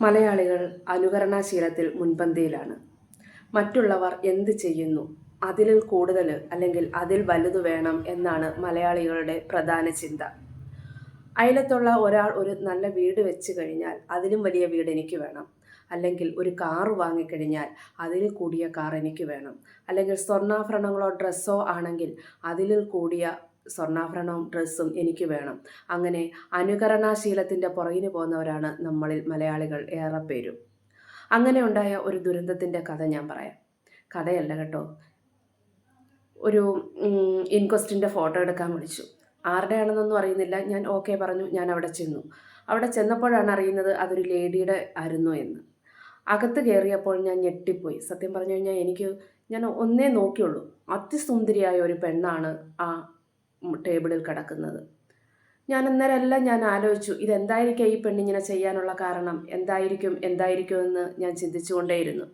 മലയാളികൾ അനുകരണാശീലത്തിൽ മുൻപന്തിയിലാണ്. മറ്റുള്ളവർ എന്ത് ചെയ്യുന്നു? അതിൽ കൂടുതൽ അല്ലെങ്കിൽ അതിൽ വലുത് വേണം എന്നാണ് മലയാളികളുടെ പ്രധാന ചിന്ത. അയലത്തുള്ള ഒരാൾ ഒരു നല്ല വീട് വെച്ച് കഴിഞ്ഞാൽ അതിലും വലിയ വീട് എനിക്ക് വേണം. അല്ലെങ്കിൽ ഒരു കാറ് വാങ്ങിക്കഴിഞ്ഞാൽ അതിൽ കൂടിയ കാർ എനിക്ക് വേണം. അല്ലെങ്കിൽ സ്വർണാഭരണങ്ങളോ ഡ്രസ്സോ ആണെങ്കിൽ അതിലിൽ കൂടിയ സ്വർണാഭരണവും ഡ്രസ്സും എനിക്ക് വേണം. അങ്ങനെ അനുകരണാശീലത്തിന്റെ പുറകിന് പോകുന്നവരാണ് നമ്മളിൽ മലയാളികൾ ഏറെ പേരും അങ്ങനെ ഉണ്ടായ ഒരു ദുരന്തത്തിന്റെ കഥ ഞാൻ പറയാം. കഥയല്ല കേട്ടോ. ഒരു ഇൻക്വസ്റ്റിന്റെ ഫോട്ടോ എടുക്കാൻ വിളിച്ചു. ആരുടെയാണെന്നൊന്നും അറിയുന്നില്ല. ഞാൻ ഓക്കെ പറഞ്ഞു. ഞാൻ അവിടെ ചെന്നു. അവിടെ ചെന്നപ്പോഴാണ് അറിയുന്നത് അതൊരു ലേഡിയുടെ ആയിരുന്നു എന്ന്. അകത്ത് കയറിയപ്പോൾ ഞാൻ ഞെട്ടിപ്പോയി. സത്യം പറഞ്ഞു കഴിഞ്ഞാൽ എനിക്ക് ഞാൻ ഒന്നേ നോക്കിയുള്ളൂ. അതിസുന്ദരിയായ ഒരു പെണ്ണാണ് ആ ടേബിളിൽ കിടക്കുന്നത്. ഞാൻ അന്നേരമെല്ലാം ഞാൻ ആലോചിച്ചു ഇതെന്തായിരിക്കും ഈ പെണ്ണിങ്ങനെ ചെയ്യാനുള്ള കാരണം? എന്തായിരിക്കും എന്തായിരിക്കും എന്ന് ഞാൻ ചിന്തിച്ചുകൊണ്ടേയിരുന്നു.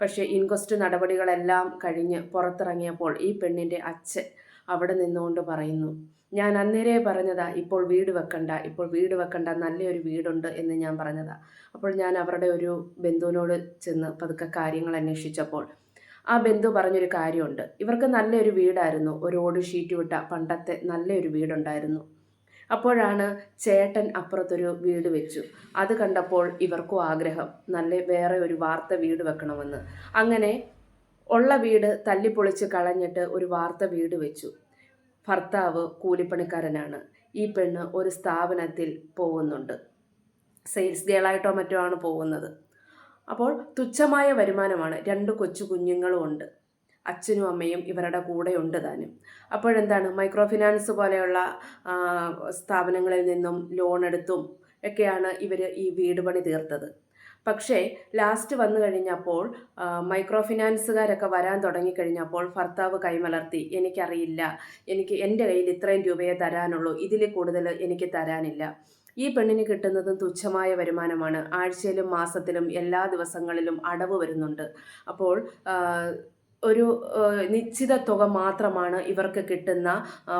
പക്ഷേ ഇൻക്വസ്റ്റ് നടപടികളെല്ലാം കഴിഞ്ഞ് പുറത്തിറങ്ങിയപ്പോൾ ഈ പെണ്ണിന്റെ അച്ഛൻ അവിടെ നിന്നുകൊണ്ട് പറയുന്നു ഞാൻ അന്നേരേ പറഞ്ഞതാ ഇപ്പോൾ വീട് വെക്കണ്ട ഇപ്പോൾ വീട് വെക്കണ്ട നല്ലൊരു വീടുണ്ട് എന്ന് ഞാൻ പറഞ്ഞതാ. അപ്പോൾ ഞാൻ അവരുടെ ഒരു ബന്ധുവിനോട് ചെന്ന് പതുക്കെ കാര്യങ്ങൾ അന്വേഷിച്ചപ്പോൾ ആ ബന്ധു പറഞ്ഞൊരു കാര്യമുണ്ട്. ഇവർക്ക് നല്ലൊരു വീടായിരുന്നു. ഒരു ഓട് ഷീറ്റ് വിട്ട പണ്ടത്തെ നല്ലൊരു വീടുണ്ടായിരുന്നു. അപ്പോഴാണ് ചേട്ടൻ അപ്പുറത്തൊരു വീട് വെച്ചു. അത് കണ്ടപ്പോൾ ഇവർക്കും ആഗ്രഹം നല്ല വേറെ ഒരു വാർത്ത വീട് വെക്കണമെന്ന്. അങ്ങനെ ഉള്ള വീട് തല്ലിപ്പൊളിച്ച് കളഞ്ഞിട്ട് ഒരു വാർത്ത വീട് വെച്ചു. ഭർത്താവ് കൂലിപ്പണിക്കാരനാണ്. ഈ പെണ്ണ് ഒരു സ്ഥാപനത്തിൽ പോകുന്നുണ്ട്. സെയിൽസ് ഗേളായിട്ടോ മറ്റോ ആണ് പോകുന്നത്. അപ്പോൾ തുച്ഛമായ വരുമാനമാണ്. രണ്ട് കൊച്ചു കുഞ്ഞുങ്ങളും ഉണ്ട്. അച്ഛനും അമ്മയും ഇവരുടെ കൂടെ ഉണ്ട് താനും. അപ്പോഴെന്താണ്? മൈക്രോ ഫിനാൻസ് പോലെയുള്ള സ്ഥാപനങ്ങളിൽ നിന്നും ലോൺ എടുത്തും ഒക്കെയാണ് ഇവർ ഈ വീട് പണി തീർത്തത്. പക്ഷേ ലാസ്റ്റ് വന്നു കഴിഞ്ഞപ്പോൾ മൈക്രോ ഫിനാൻസുകാരൊക്കെ വരാൻ തുടങ്ങിക്കഴിഞ്ഞപ്പോൾ ഭർത്താവ് കൈമലർത്തി എനിക്കറിയില്ല. എനിക്ക് എന്റെ കയ്യിൽ ഇത്രയും രൂപയെ തരാനുള്ളൂ. ഇതിൽ കൂടുതൽ എനിക്ക് തരാനില്ല. ഈ പെണ്ണിന് കിട്ടുന്നതും തുച്ഛമായ വരുമാനമാണ്. ആഴ്ചയിലും മാസത്തിലും എല്ലാ ദിവസങ്ങളിലും അടവ് വരുന്നുണ്ട്. അപ്പോൾ ഒരു നിശ്ചിത തുക മാത്രമാണ് ഇവർക്ക് കിട്ടുന്ന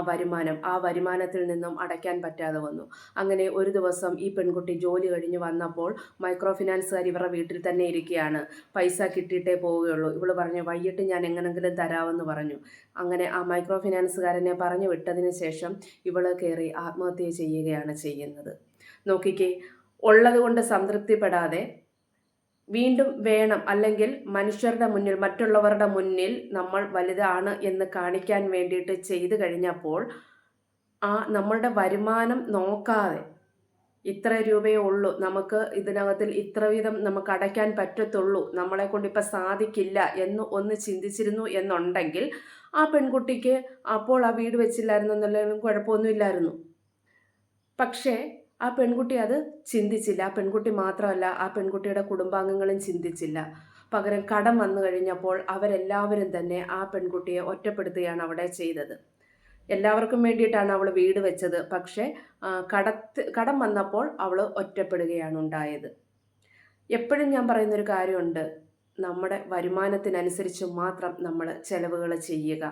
വരുമാനം. ആ വരുമാനത്തിൽ നിന്നും അടയ്ക്കാൻ പറ്റാതെ വന്നു. അങ്ങനെ ഒരു ദിവസം ഈ പെൺകുട്ടി ജോലി കഴിഞ്ഞ് വന്നപ്പോൾ മൈക്രോ ഫിനാൻസുകാർ ഇവരുടെ വീട്ടിൽ തന്നെ ഇരിക്കുകയാണ്. പൈസ കിട്ടിയിട്ടേ പോവുകയുള്ളൂ. ഇവൾ പറഞ്ഞു വൈകിട്ട് ഞാൻ എങ്ങനെങ്കിലും തരാമെന്ന് പറഞ്ഞു. അങ്ങനെ ആ മൈക്രോ ഫിനാൻസുകാരനെ പറഞ്ഞു വിട്ടതിന് ശേഷം ഇവൾ കയറി ആത്മഹത്യ ചെയ്യുകയാണ് ചെയ്യുന്നത്. നോക്കിക്കേ ഉള്ളതുകൊണ്ട് സംതൃപ്തിപ്പെടാതെ വീണ്ടും വേണം അല്ലെങ്കിൽ മനുഷ്യരുടെ മുന്നിൽ മറ്റുള്ളവരുടെ മുന്നിൽ നമ്മൾ വലുതാണ് എന്ന് കാണിക്കാൻ വേണ്ടിയിട്ട് ചെയ്തു കഴിഞ്ഞപ്പോൾ ആ നമ്മളുടെ വരുമാനം നോക്കാതെ ഇത്ര രൂപയേ ഉള്ളൂ. നമുക്ക് ഇതിനകത്തിൽ ഇത്ര വീതം നമുക്ക് അടയ്ക്കാൻ പറ്റത്തുള്ളൂ. നമ്മളെ കൊണ്ട് ഇപ്പം സാധിക്കില്ല എന്ന് ഒന്ന് ചിന്തിച്ചിരുന്നു എന്നുണ്ടെങ്കിൽ ആ പെൺകുട്ടിക്ക് അപ്പോൾ ആ വീട് വെച്ചില്ലായിരുന്നു എന്നുള്ളതിനും കുഴപ്പമൊന്നുമില്ലായിരുന്നു പക്ഷേ ആ പെൺകുട്ടി അത് ചിന്തിച്ചില്ല. ആ പെൺകുട്ടി മാത്രമല്ല ആ പെൺകുട്ടിയുടെ കുടുംബാംഗങ്ങളും ചിന്തിച്ചില്ല. പകരം കടം വന്നു കഴിഞ്ഞപ്പോൾ അവരെല്ലാവരും തന്നെ ആ പെൺകുട്ടിയെ ഒറ്റപ്പെടുത്തുകയാണ് അവിടെ ചെയ്തത്. എല്ലാവർക്കും വേണ്ടിയിട്ടാണ് അവൾ വീട് വെച്ചത്. പക്ഷേ കടത്ത് കടം വന്നപ്പോൾ അവൾ ഒറ്റപ്പെടുകയാണ് ഉണ്ടായത്. എപ്പോഴും ഞാൻ പറയുന്നൊരു കാര്യമുണ്ട്. നമ്മുടെ വരുമാനത്തിനനുസരിച്ച് മാത്രം നമ്മൾ ചെലവുകൾ ചെയ്യുക.